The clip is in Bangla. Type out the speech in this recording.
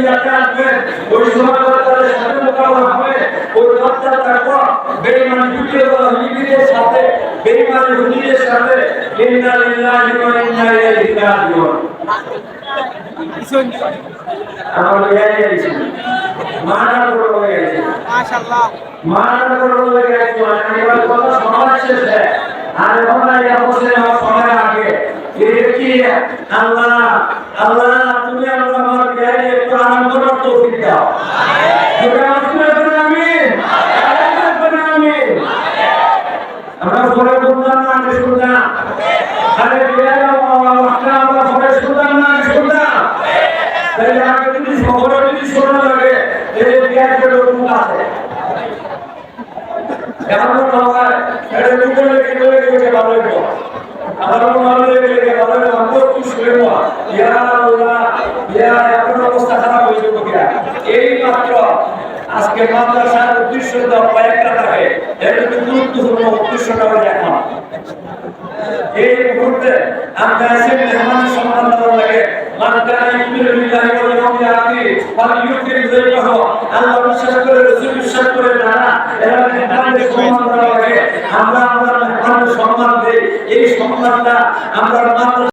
ইমাম ইয়াজিদ বিন আসবেন ওই সময় তাদের সাথে মোকাবিলা হবে ওই দরজা থাকব বেঈমান ঢুকে দেওয়া সাথে বেঈমান হুদিদের সাথে ইন্না লিল্লাহি ওয়া ইন্না ইলাইহি রাজিউন। আমার ইয়াই আইছি মানা করো হয়ে গেছে। মাশাআল্লাহ। মানা করো হয়ে গেছে। মানে এবার কথা সমাজ শেষে আর আমার সময় আগে। কি? আল্লাহ আল্লাহ তুমি আমরা দাও। আমরা আমরা আমরা পরে শুনতাম না আগে শুনতাম। তাই আগে যদি খবর যদি শোনা লাগে এই বিয়ার লোক আছে। এমন নয় এটা দুটো লেগে লেগে ভালো লাগবে আমার ভালো লেগে লেগে ভালো লাগবে আমি একটু শুনে আল্লাহ, ইয়া এখন অবস্থা খারাপ হয়ে যাবে কিনা এই মাত্র আজকে মাদ্রাসার উদ্দেশ্য দেওয়া কয়েকটা থাকে। এর কিন্তু গুরুত্বপূর্ণ উদ্দেশ্যটা হলো এখন এই মুহূর্তে আমরা এসে মেহমান সম্মান দেওয়ার লাগে। আমরা আমরা সম্মান এই সম্মানটা আমরা